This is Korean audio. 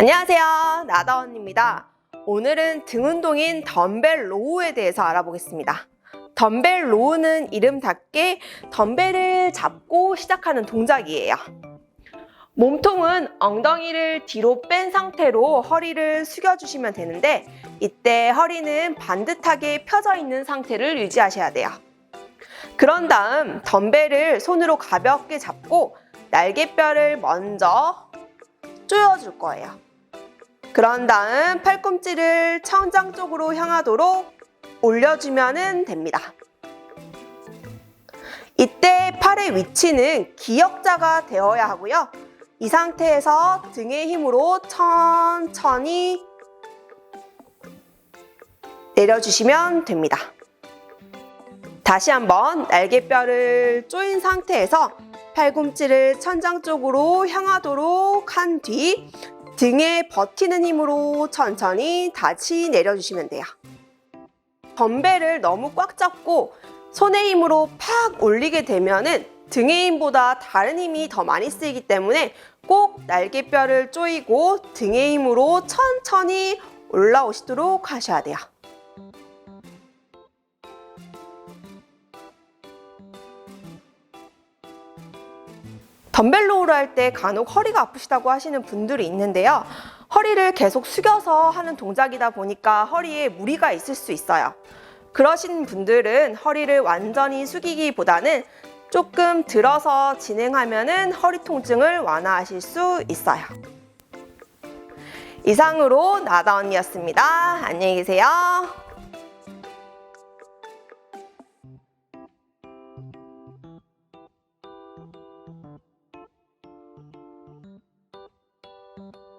안녕하세요. 나다원입니다. 오늘은 등 운동인 덤벨 로우에 대해서 알아보겠습니다. 덤벨 로우는 이름답게 덤벨을 잡고 시작하는 동작이에요. 몸통은 엉덩이를 뒤로 뺀 상태로 허리를 숙여주시면 되는데 이때 허리는 반듯하게 펴져 있는 상태를 유지하셔야 돼요. 그런 다음 덤벨을 손으로 가볍게 잡고 날개뼈를 먼저 조여줄 거예요. 그런 다음 팔꿈치를 천장 쪽으로 향하도록 올려주면 됩니다. 이때 팔의 위치는 기역자가 되어야 하고요. 이 상태에서 등의 힘으로 천천히 내려주시면 됩니다. 다시 한번 날개뼈를 조인 상태에서 팔꿈치를 천장 쪽으로 향하도록 한 뒤 등에 버티는 힘으로 천천히 다시 내려주시면 돼요. 덤벨을 너무 꽉 잡고 손의 힘으로 팍 올리게 되면은 등의 힘보다 다른 힘이 더 많이 쓰이기 때문에 꼭 날개뼈를 조이고 등의 힘으로 천천히 올라오시도록 하셔야 돼요. 덤벨 로우를 할 때 간혹 허리가 아프시다고 하시는 분들이 있는데요. 허리를 계속 숙여서 하는 동작이다 보니까 허리에 무리가 있을 수 있어요. 그러신 분들은 허리를 완전히 숙이기보다는 조금 들어서 진행하면은 허리 통증을 완화하실 수 있어요. 이상으로 나다 언니였습니다. 안녕히 계세요. you